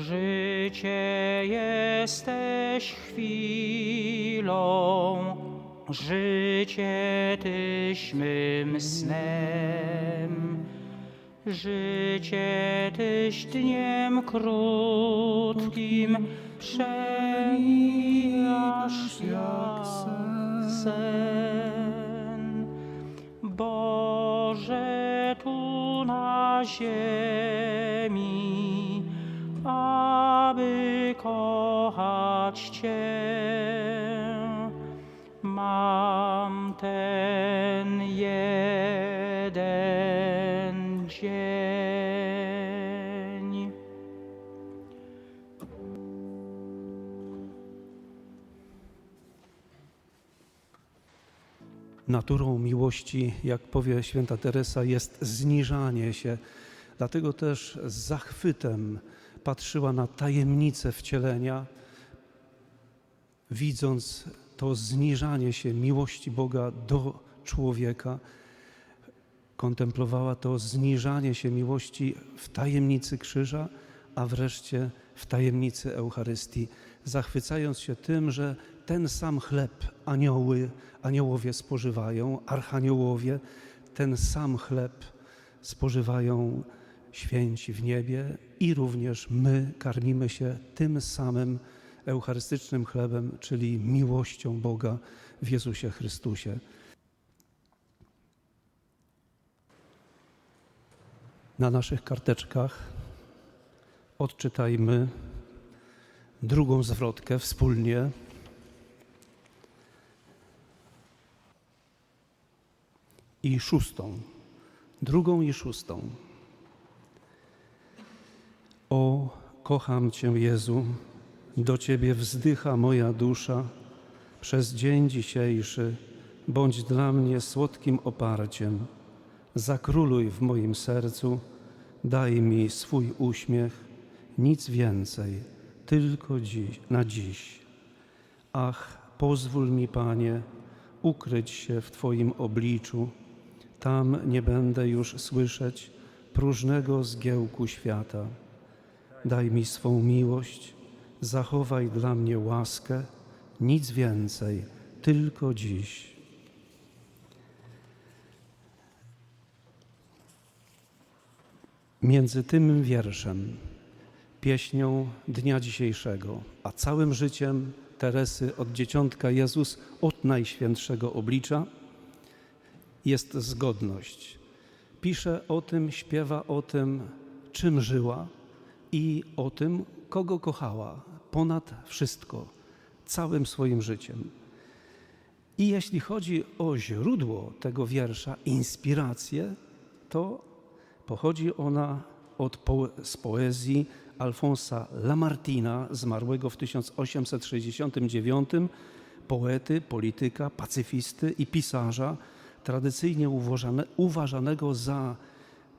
Życie jesteś chwilą, życie tyś mym snem. Życie tyś dniem krótkim, przemijasz jak sen. Boże, tu na ziemi, kochać Cię. Mam ten jeden dzień. Naturą miłości, jak powie święta Teresa, jest zniżanie się. Dlatego też z zachwytem patrzyła na tajemnicę wcielenia, widząc to zniżanie się miłości Boga do człowieka. Kontemplowała to zniżanie się miłości w tajemnicy krzyża, a wreszcie w tajemnicy Eucharystii, zachwycając się tym, że ten sam chleb anioły, aniołowie spożywają, archaniołowie, ten sam chleb spożywają święci w niebie i również my karmimy się tym samym eucharystycznym chlebem, czyli miłością Boga w Jezusie Chrystusie. Na naszych karteczkach odczytajmy drugą zwrotkę wspólnie. I szóstą, drugą i szóstą. O, kocham Cię, Jezu, do Ciebie wzdycha moja dusza. Przez dzień dzisiejszy bądź dla mnie słodkim oparciem. Zakróluj w moim sercu, daj mi swój uśmiech, nic więcej, tylko dziś, na dziś. Ach, pozwól mi, Panie, ukryć się w Twoim obliczu. Tam nie będę już słyszeć próżnego zgiełku świata. Daj mi swą miłość, zachowaj dla mnie łaskę, nic więcej, tylko dziś. Między tym wierszem, pieśnią dnia dzisiejszego, a całym życiem Teresy od dzieciątka Jezus od Najświętszego Oblicza jest zgodność. Pisze o tym, śpiewa o tym, czym żyła i o tym, kogo kochała ponad wszystko, całym swoim życiem. I jeśli chodzi o źródło tego wiersza, inspirację, to pochodzi ona od po, z poezji Alfonsa Lamartina, zmarłego w 1869, poety, polityka, pacyfisty i pisarza, tradycyjnie uważane, uważanego za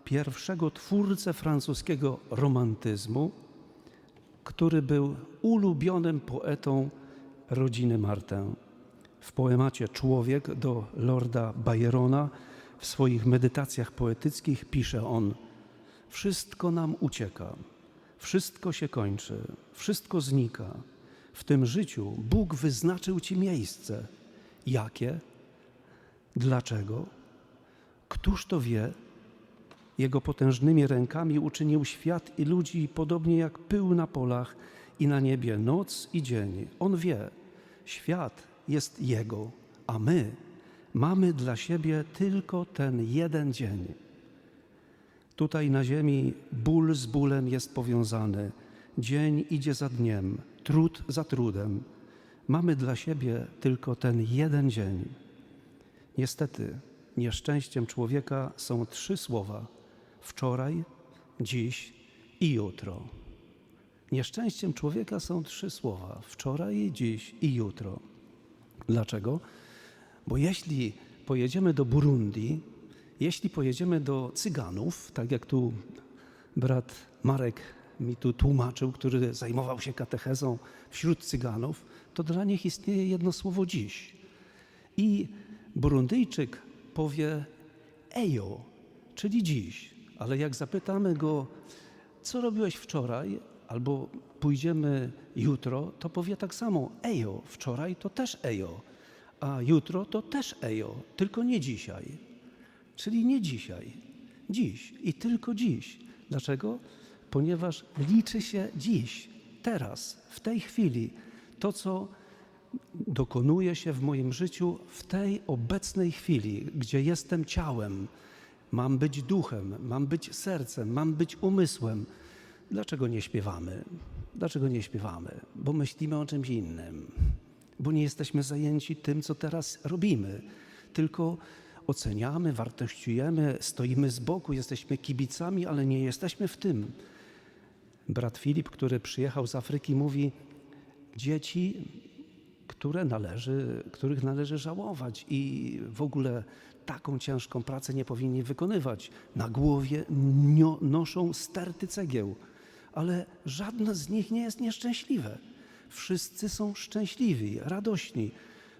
pierwszego twórcę francuskiego romantyzmu, który był ulubionym poetą rodziny Martin. W poemacie Człowiek do Lorda Byrona w swoich medytacjach poetyckich pisze on: Wszystko nam ucieka, wszystko się kończy, wszystko znika. W tym życiu Bóg wyznaczył ci miejsce. Jakie? Dlaczego? Któż to wie? Jego potężnymi rękami uczynił świat i ludzi podobnie jak pył na polach i na niebie noc i dzień. On wie, świat jest Jego, a my mamy dla siebie tylko ten jeden dzień. Tutaj na ziemi ból z bólem jest powiązany. Dzień idzie za dniem, trud za trudem. Mamy dla siebie tylko ten jeden dzień. Niestety, nieszczęściem człowieka są trzy słowa: wczoraj, dziś i jutro. Nieszczęściem człowieka są trzy słowa: wczoraj, dziś i jutro. Dlaczego? Bo jeśli pojedziemy do Burundi, jeśli pojedziemy do Cyganów, tak jak tu brat Marek mi tu tłumaczył, który zajmował się katechezą wśród Cyganów, to dla nich istnieje jedno słowo dziś. I Burundyjczyk powie ejo, czyli dziś. Ale jak zapytamy go, co robiłeś wczoraj, albo pójdziemy jutro, to powie tak samo ejo, wczoraj to też ejo, a jutro to też ejo, tylko nie dzisiaj. Czyli nie dzisiaj, dziś i tylko dziś. Dlaczego? Ponieważ liczy się dziś, teraz, w tej chwili, to co dokonuje się w moim życiu w tej obecnej chwili, gdzie jestem ciałem. Mam być duchem, mam być sercem, mam być umysłem. Dlaczego nie śpiewamy? Dlaczego nie śpiewamy? Bo myślimy o czymś innym, bo nie jesteśmy zajęci tym, co teraz robimy, tylko oceniamy, wartościujemy, stoimy z boku, jesteśmy kibicami, ale nie jesteśmy w tym. Brat Filip, który przyjechał z Afryki, mówi: Dzieci które należy, których należy żałować i w ogóle taką ciężką pracę nie powinni wykonywać. Na głowie noszą sterty cegieł, ale żadne z nich nie jest nieszczęśliwe. Wszyscy są szczęśliwi, radośni,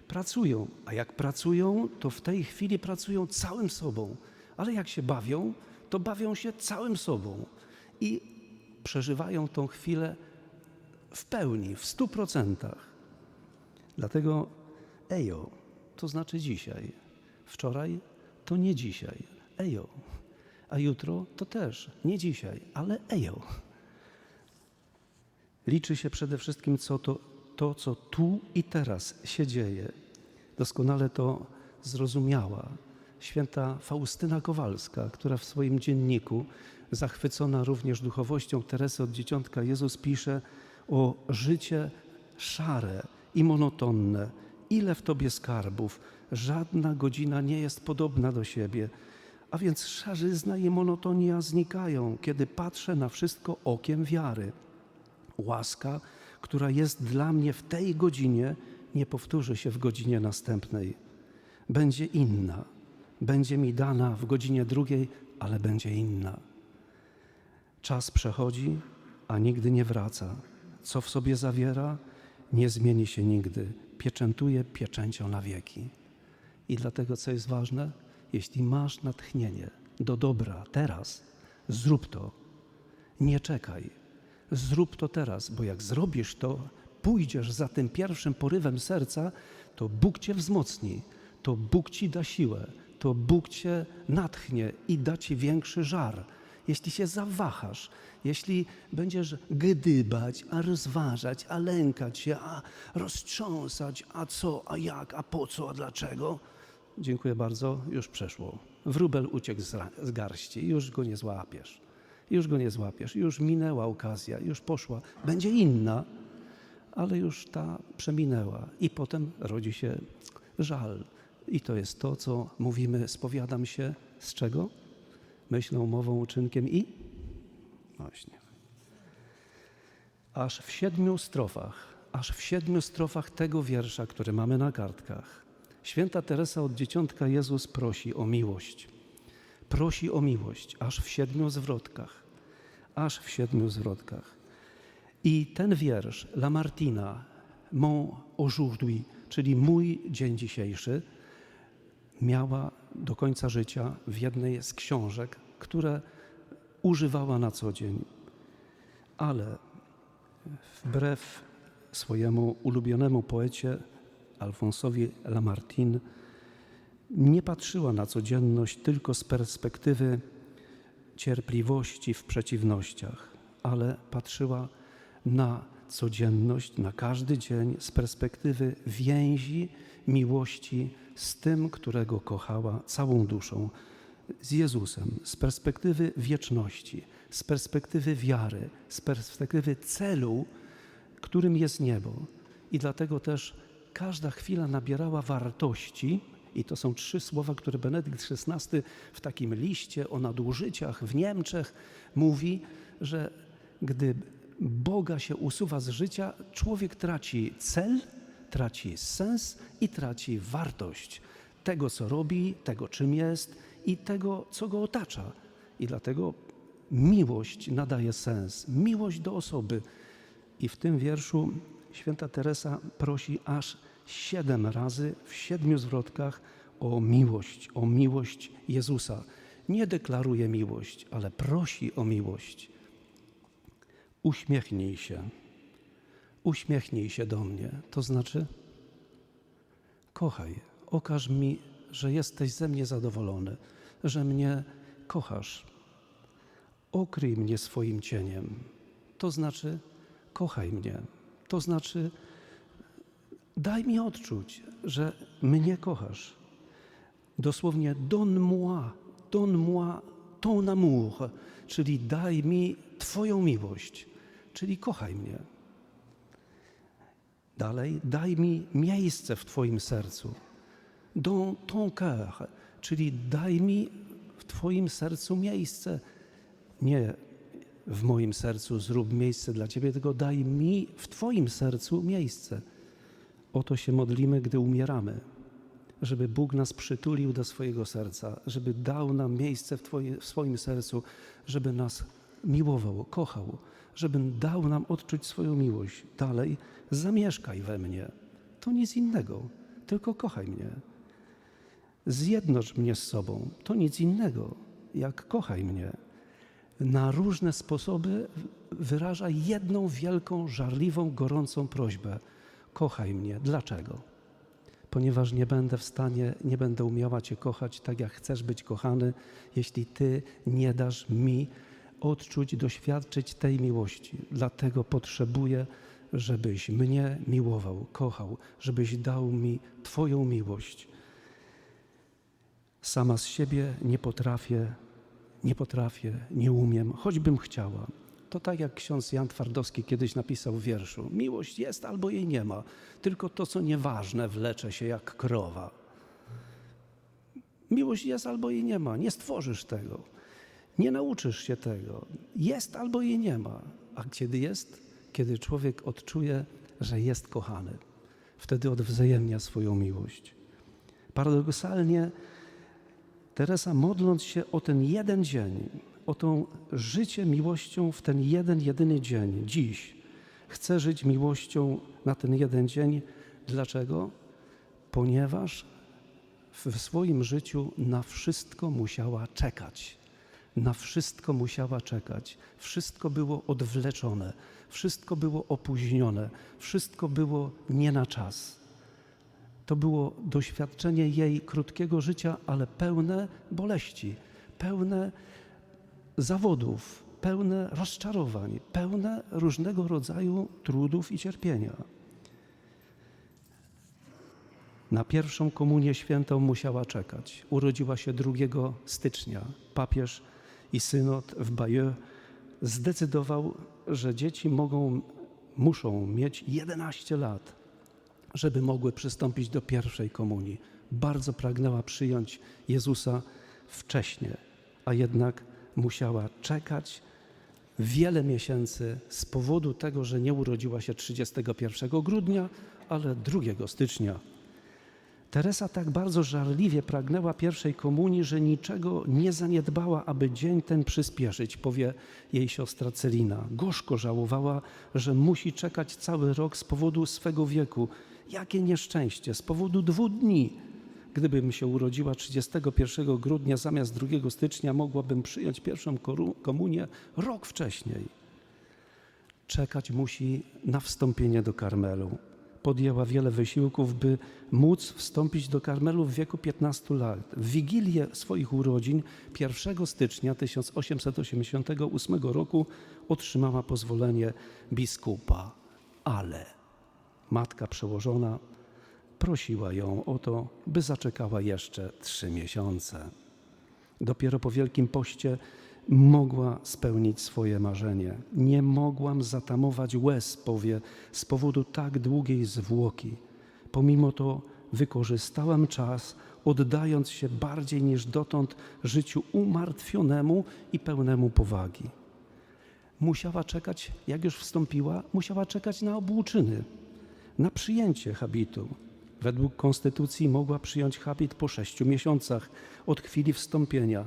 pracują, a jak pracują, to w tej chwili pracują całym sobą, ale jak się bawią, to bawią się całym sobą i przeżywają tą chwilę w pełni, w stu procentach. Dlatego ejo to znaczy dzisiaj. Wczoraj to nie dzisiaj. Ejo. A jutro to też nie dzisiaj, ale ejo. Liczy się przede wszystkim co to, to, co tu i teraz się dzieje. Doskonale to zrozumiała święta Faustyna Kowalska, która w swoim dzienniku, zachwycona również duchowością Teresy od Dzieciątka Jezus pisze o życie szare i monotonne. Ile w tobie skarbów, żadna godzina nie jest podobna do siebie. A więc szarzyzna i monotonia znikają, kiedy patrzę na wszystko okiem wiary. Łaska, która jest dla mnie w tej godzinie, nie powtórzy się w godzinie następnej. Będzie inna. Będzie mi dana w godzinie drugiej, ale będzie inna. Czas przechodzi, a nigdy nie wraca. Co w sobie zawiera, nie zmieni się nigdy. Pieczętuje pieczęcią na wieki. I dlatego, co jest ważne, jeśli masz natchnienie do dobra teraz, zrób to. Nie czekaj. Zrób to teraz, bo jak zrobisz to, pójdziesz za tym pierwszym porywem serca, to Bóg cię wzmocni, to Bóg ci da siłę, to Bóg cię natchnie i da ci większy żar. Jeśli się zawahasz, jeśli będziesz gdybać, a rozważać, a lękać się, a roztrząsać, a co, a jak, a po co, a dlaczego, dziękuję bardzo, już przeszło. Wróbel uciekł z, z garści, już go nie złapiesz. Już go nie złapiesz, już minęła okazja, już poszła. Będzie inna, ale już ta przeminęła. I potem rodzi się żal. I to jest to, co mówimy, spowiadam się z czego? Myślą, mową, uczynkiem i? Właśnie. Aż w siedmiu strofach, aż w siedmiu strofach tego wiersza, który mamy na kartkach, święta Teresa od Dzieciątka Jezus prosi o miłość. Prosi o miłość, aż w siedmiu zwrotkach. Aż w siedmiu zwrotkach. I ten wiersz Lamartina, Mon aujourd'hui, czyli mój dzień dzisiejszy, miała do końca życia w jednej z książek, które używała na co dzień. Ale wbrew swojemu ulubionemu poecie Alfonsowi Lamartine nie patrzyła na codzienność tylko z perspektywy cierpliwości w przeciwnościach, ale patrzyła na codzienność, na każdy dzień z perspektywy więzi, miłości z tym, którego kochała całą duszą, z Jezusem, z perspektywy wieczności, z perspektywy wiary, z perspektywy celu, którym jest niebo. I dlatego też każda chwila nabierała wartości, i to są trzy słowa, które Benedykt XVI w takim liście o nadużyciach w Niemczech mówi, że gdy Boga się usuwa z życia, człowiek traci cel, traci sens i traci wartość tego, co robi, tego, czym jest i tego, co go otacza. I dlatego miłość nadaje sens, miłość do osoby. I w tym wierszu święta Teresa prosi aż siedem razy w siedmiu zwrotkach o miłość, o miłość Jezusa. Nie deklaruje miłość, ale prosi o miłość. uśmiechnij się. Uśmiechnij się do mnie. To znaczy, kochaj, okaż mi, że jesteś ze mnie zadowolony, że mnie kochasz. Okryj mnie swoim cieniem. To znaczy, kochaj mnie. To znaczy, daj mi odczuć, że mnie kochasz. Dosłownie donne-moi, donne-moi ton amour, czyli daj mi Twoją miłość, czyli kochaj mnie. Dalej, daj mi miejsce w Twoim sercu, dans ton cœur, czyli daj mi w Twoim sercu miejsce. Nie w moim sercu zrób miejsce dla Ciebie, tylko daj mi w Twoim sercu miejsce. O to się modlimy, gdy umieramy, żeby Bóg nas przytulił do swojego serca, żeby dał nam miejsce w, twoje, w swoim sercu, żeby nas miłował, kochał, żeby dał nam odczuć swoją miłość. Dalej, zamieszkaj we mnie. To nic innego, tylko kochaj mnie. Zjednocz mnie z sobą. To nic innego, jak kochaj mnie. Na różne sposoby wyraża jedną wielką, żarliwą, gorącą prośbę. Kochaj mnie. Dlaczego? Ponieważ nie będę w stanie, nie będę umiała Cię kochać tak, jak chcesz być kochany, jeśli Ty nie dasz mi odczuć, doświadczyć tej miłości. Dlatego potrzebuję, żebyś mnie miłował, kochał, żebyś dał mi Twoją miłość. Sama z siebie nie potrafię, nie potrafię, nie umiem, choćbym chciała. To tak jak ksiądz Jan Twardowski kiedyś napisał w wierszu: Miłość jest albo jej nie ma, tylko to, co nieważne, wlecze się jak krowa. Miłość jest albo jej nie ma, nie stworzysz tego, nie nauczysz się tego. Jest albo jej nie ma. A kiedy jest? Kiedy człowiek odczuje, że jest kochany. Wtedy odwzajemnia swoją miłość. Paradoksalnie, Teresa, modląc się o ten jeden dzień, o to życie miłością w ten jeden, jedyny dzień, dziś, chce żyć miłością na ten jeden dzień. Dlaczego? Ponieważ w swoim życiu na wszystko musiała czekać. Na wszystko musiała czekać. Wszystko było odwleczone, wszystko było opóźnione, wszystko było nie na czas. To było doświadczenie jej krótkiego życia, ale pełne boleści, pełne zawodów, pełne rozczarowań, pełne różnego rodzaju trudów i cierpienia. Na pierwszą komunię świętą musiała czekać. Urodziła się 2 stycznia. Papież i synod w Bayeux zdecydował, że dzieci mogą, muszą mieć 11 lat, żeby mogły przystąpić do pierwszej komunii. Bardzo pragnęła przyjąć Jezusa wcześniej, a jednak musiała czekać wiele miesięcy z powodu tego, że nie urodziła się 31 grudnia, ale 2 stycznia. Teresa tak bardzo żarliwie pragnęła pierwszej komunii, że niczego nie zaniedbała, aby dzień ten przyspieszyć, powie jej siostra Celina. Gorzko żałowała, że musi czekać cały rok z powodu swego wieku. Jakie nieszczęście, z powodu dwóch dni. Gdybym się urodziła 31 grudnia zamiast 2 stycznia, mogłabym przyjąć pierwszą komunię rok wcześniej. Czekać musi na wstąpienie do Karmelu. Podjęła wiele wysiłków, by móc wstąpić do Karmelu w wieku 15 lat. W wigilię swoich urodzin 1 stycznia 1888 roku otrzymała pozwolenie biskupa, ale matka przełożona prosiła ją o to, by zaczekała jeszcze trzy miesiące. Dopiero po Wielkim Poście mogła spełnić swoje marzenie. Nie mogłam zatamować łez, powie, z powodu tak długiej zwłoki. Pomimo to wykorzystałam czas, oddając się bardziej niż dotąd życiu umartwionemu i pełnemu powagi. Musiała czekać, jak już wstąpiła, musiała czekać na obłuczyny, na przyjęcie habitu. Według konstytucji mogła przyjąć habit po sześciu miesiącach od chwili wstąpienia.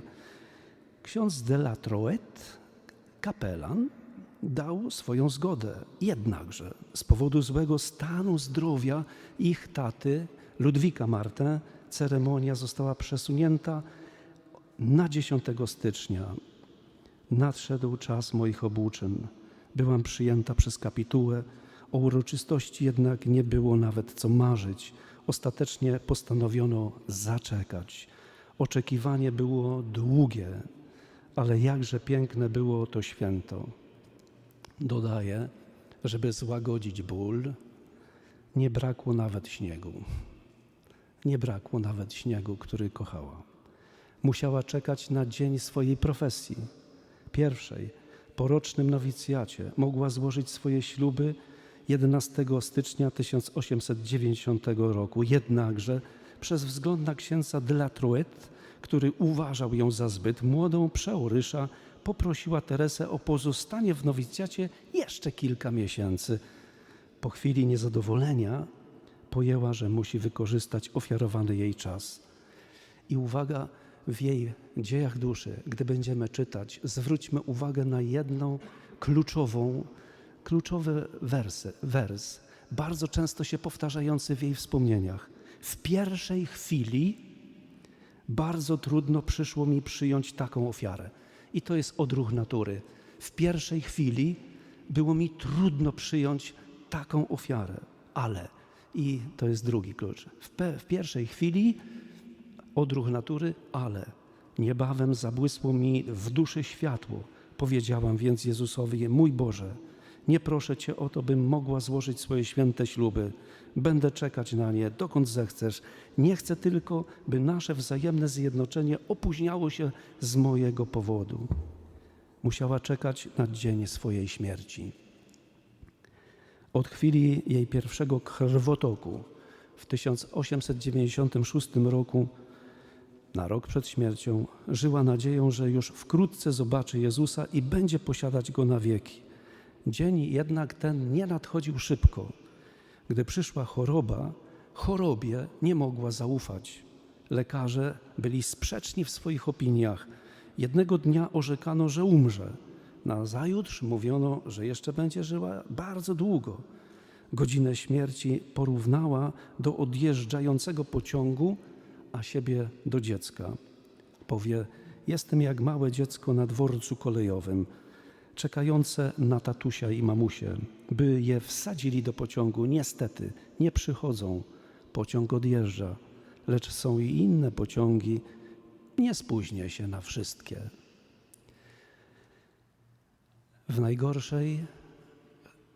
Ksiądz de la Troette, kapelan, dał swoją zgodę. Jednakże z powodu złego stanu zdrowia ich taty, Ludwika Martę, ceremonia została przesunięta na 10 stycznia. Nadszedł czas moich obłóczyn. Byłam przyjęta przez kapitułę. O uroczystości jednak nie było nawet co marzyć. Ostatecznie postanowiono zaczekać. Oczekiwanie było długie, ale jakże piękne było to święto. Dodaję, żeby złagodzić ból, nie brakło nawet śniegu. Nie brakło nawet śniegu, który kochała. Musiała czekać na dzień swojej profesji, pierwszej, po rocznym nowicjacie. Mogła złożyć swoje śluby 11 stycznia 1890 roku. Jednakże przez wzgląd na księdza de la Truette, który uważał ją za zbyt młodą, przeorysza, poprosiła Teresę o pozostanie w nowicjacie jeszcze kilka miesięcy. Po chwili niezadowolenia pojęła, że musi wykorzystać ofiarowany jej czas. I uwaga, w jej dziejach duszy, gdy będziemy czytać, zwróćmy uwagę na jedną kluczową, kluczowy wersy, wers, bardzo często się powtarzający w jej wspomnieniach. W pierwszej chwili bardzo trudno przyszło mi przyjąć taką ofiarę. I to jest odruch natury. W pierwszej chwili było mi trudno przyjąć taką ofiarę, ale, i to jest drugi klucz, w, w pierwszej chwili odruch natury, ale niebawem zabłysło mi w duszy światło. Powiedziałam więc Jezusowi: Mój Boże, nie proszę Cię o to, bym mogła złożyć swoje święte śluby. Będę czekać na nie, dokąd zechcesz. Nie chcę tylko, by nasze wzajemne zjednoczenie opóźniało się z mojego powodu. Musiała czekać na dzień swojej śmierci. Od chwili jej pierwszego krwotoku w 1896 roku, na rok przed śmiercią, żyła nadzieją, że już wkrótce zobaczy Jezusa i będzie posiadać go na wieki. Dzień jednak ten nie nadchodził szybko. Gdy przyszła choroba, chorobie nie mogła zaufać. Lekarze byli sprzeczni w swoich opiniach. Jednego dnia orzekano, że umrze. Nazajutrz mówiono, że jeszcze będzie żyła bardzo długo. Godzinę śmierci porównała do odjeżdżającego pociągu, a siebie do dziecka. Powie: Jestem jak małe dziecko na dworcu kolejowym, czekające na tatusia i mamusię, by je wsadzili do pociągu. Niestety nie przychodzą. Pociąg odjeżdża, lecz są i inne pociągi. Nie spóźnię się na wszystkie. W najgorszej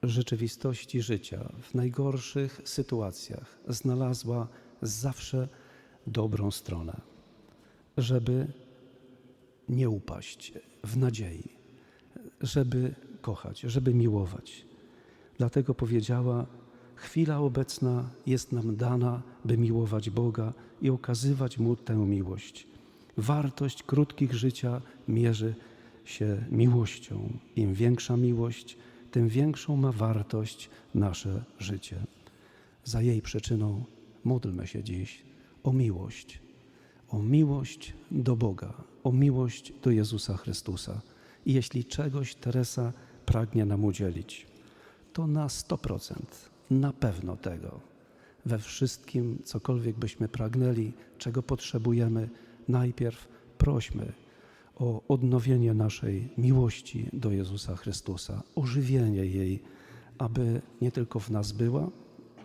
rzeczywistości życia, w najgorszych sytuacjach znalazła zawsze dobrą stronę, żeby nie upaść w nadziei, żeby kochać, żeby miłować. Dlatego powiedziała: Chwila obecna jest nam dana, by miłować Boga i okazywać Mu tę miłość. Wartość krótkich życia mierzy się miłością. Im większa miłość, tym większą ma wartość nasze życie. Za jej przyczyną módlmy się dziś o miłość, o miłość do Boga, o miłość do Jezusa Chrystusa. I jeśli czegoś Teresa pragnie nam udzielić, to na 100%, na pewno tego. We wszystkim, cokolwiek byśmy pragnęli, czego potrzebujemy, najpierw prośmy o odnowienie naszej miłości do Jezusa Chrystusa, ożywienie jej, aby nie tylko w nas była,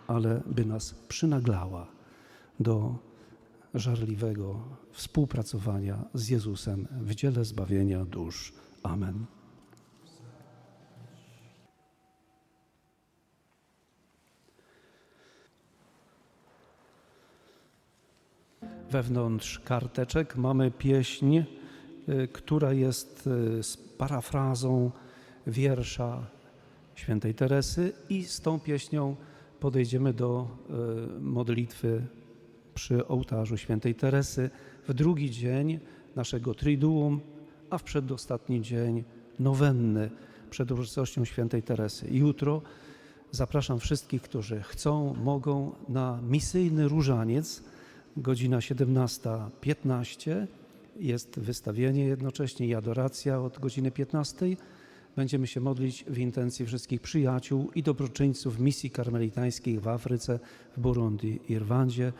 ale by nas przynaglała do żarliwego współpracowania z Jezusem w dziele zbawienia dusz. Amen. Wewnątrz karteczek mamy pieśń, y, która jest y, z parafrazą wiersza świętej Teresy i z tą pieśnią podejdziemy do y, modlitwy przy ołtarzu świętej Teresy w drugi dzień naszego Triduum, a w przedostatni dzień nowenny przed uroczystością świętej Teresy. Jutro zapraszam wszystkich, którzy chcą, mogą na misyjny różaniec, godzina 17.15. Jest wystawienie jednocześnie i adoracja od godziny 15. Będziemy się modlić w intencji wszystkich przyjaciół i dobroczyńców misji karmelitańskich w Afryce, w Burundi i Rwandzie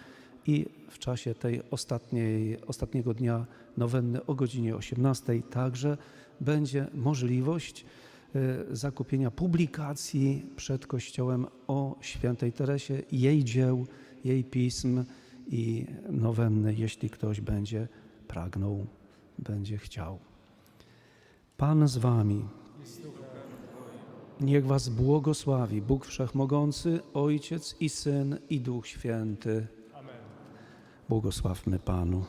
i w czasie tej ostatniej, ostatniego dnia nowenny o godzinie 18 także będzie możliwość e, zakupienia publikacji przed Kościołem o świętej Teresie, jej dzieł, jej pism i nowenny, jeśli ktoś będzie pragnął, będzie chciał. Pan z wami. Niech was błogosławi Bóg Wszechmogący, Ojciec i Syn i Duch Święty. Błogosławmy Panu.